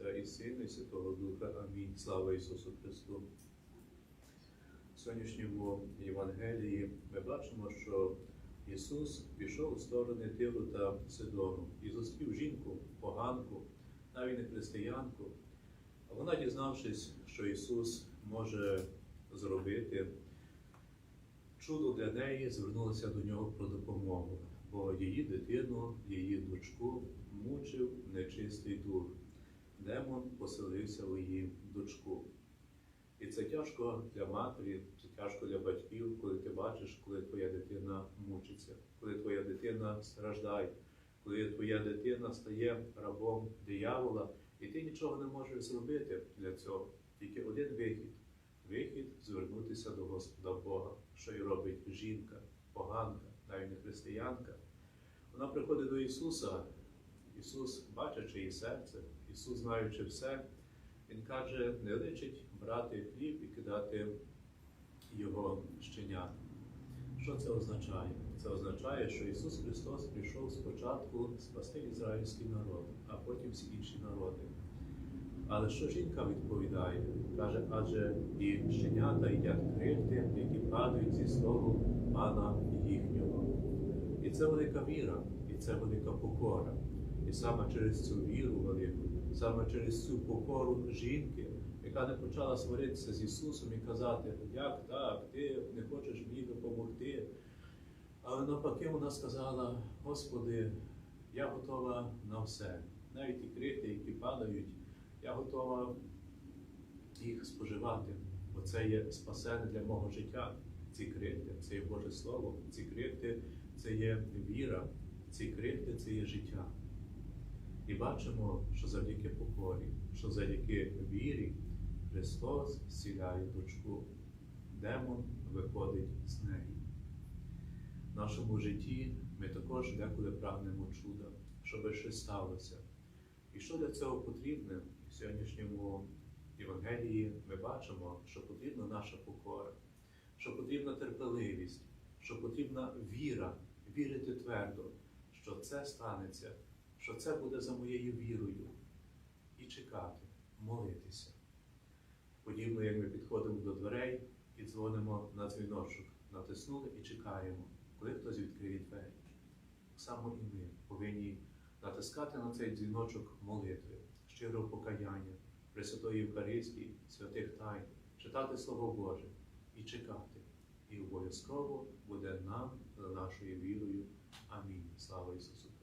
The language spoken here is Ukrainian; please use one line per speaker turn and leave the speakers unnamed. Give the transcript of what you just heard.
Отця і Сина, і Святого Духа. Амінь. Слава Ісусу Христу. В сьогоднішньому Євангелії ми бачимо, що Ісус пішов у сторони Тиру та Сидону і зустрів жінку, поганку, навіть не християнку. А вона, дізнавшись, що Ісус може зробити чудо для неї, звернулася до нього про допомогу, бо її дитину, її дочку мучив нечистий дух. Демон поселився у її дочку. І це тяжко для матері, це тяжко для батьків, коли ти бачиш, коли твоя дитина мучиться, коли твоя дитина страждає, коли твоя дитина стає рабом диявола, і ти нічого не можеш зробити для цього. Тільки один вихід вихід звернутися до Господа Бога, що й робить жінка, поганка, навіть не християнка. Вона приходить до Ісуса. Ісус, бачачи її серце, Ісус, знаючи все, Він каже, не личить брати хліб і кидати його щенят. Що це означає? Це означає, що Ісус Христос прийшов спочатку спасти ізраїльський народ, а потім всі інші народи. Але що жінка відповідає? Каже, адже і щенята їдять крихти, які падають зі столу пана їхнього. І це велика віра, і це велика покора. І саме через цю віру велику, саме через цю покору жінки, яка не почала сваритися з Ісусом і казати, як так, ти не хочеш мені допомогти. Але навпаки, вона сказала: Господи, я готова на все, навіть ті крихти, які падають. Я готова їх споживати, бо це є спасення для мого життя. Ці крихти, це є Боже Слово, ці крихти це є віра, ці крихти це є життя. І бачимо, що завдяки покорі, що завдяки вірі Христос зціляє дочку, демон виходить з неї. В нашому житті ми також деколи прагнемо чуда, щоб щось сталося. І що для цього потрібно? В сьогоднішньому Євангелії ми бачимо, що потрібна наша покора, що потрібна терпеливість, що потрібна віра, вірити твердо, що це станеться, що це буде за моєю вірою, і чекати, молитися. Подібно, як ми підходимо до дверей і дзвонимо на дзвіночок, натиснули і чекаємо, коли хтось відкриє двері. Так само і ми повинні натискати на цей дзвіночок молитви, щирого покаяння, Пресвятої Євхаристії, святих тайн, читати Слово Боже і чекати. І обов'язково буде нам за нашою вірою. Амінь. Слава Ісусу!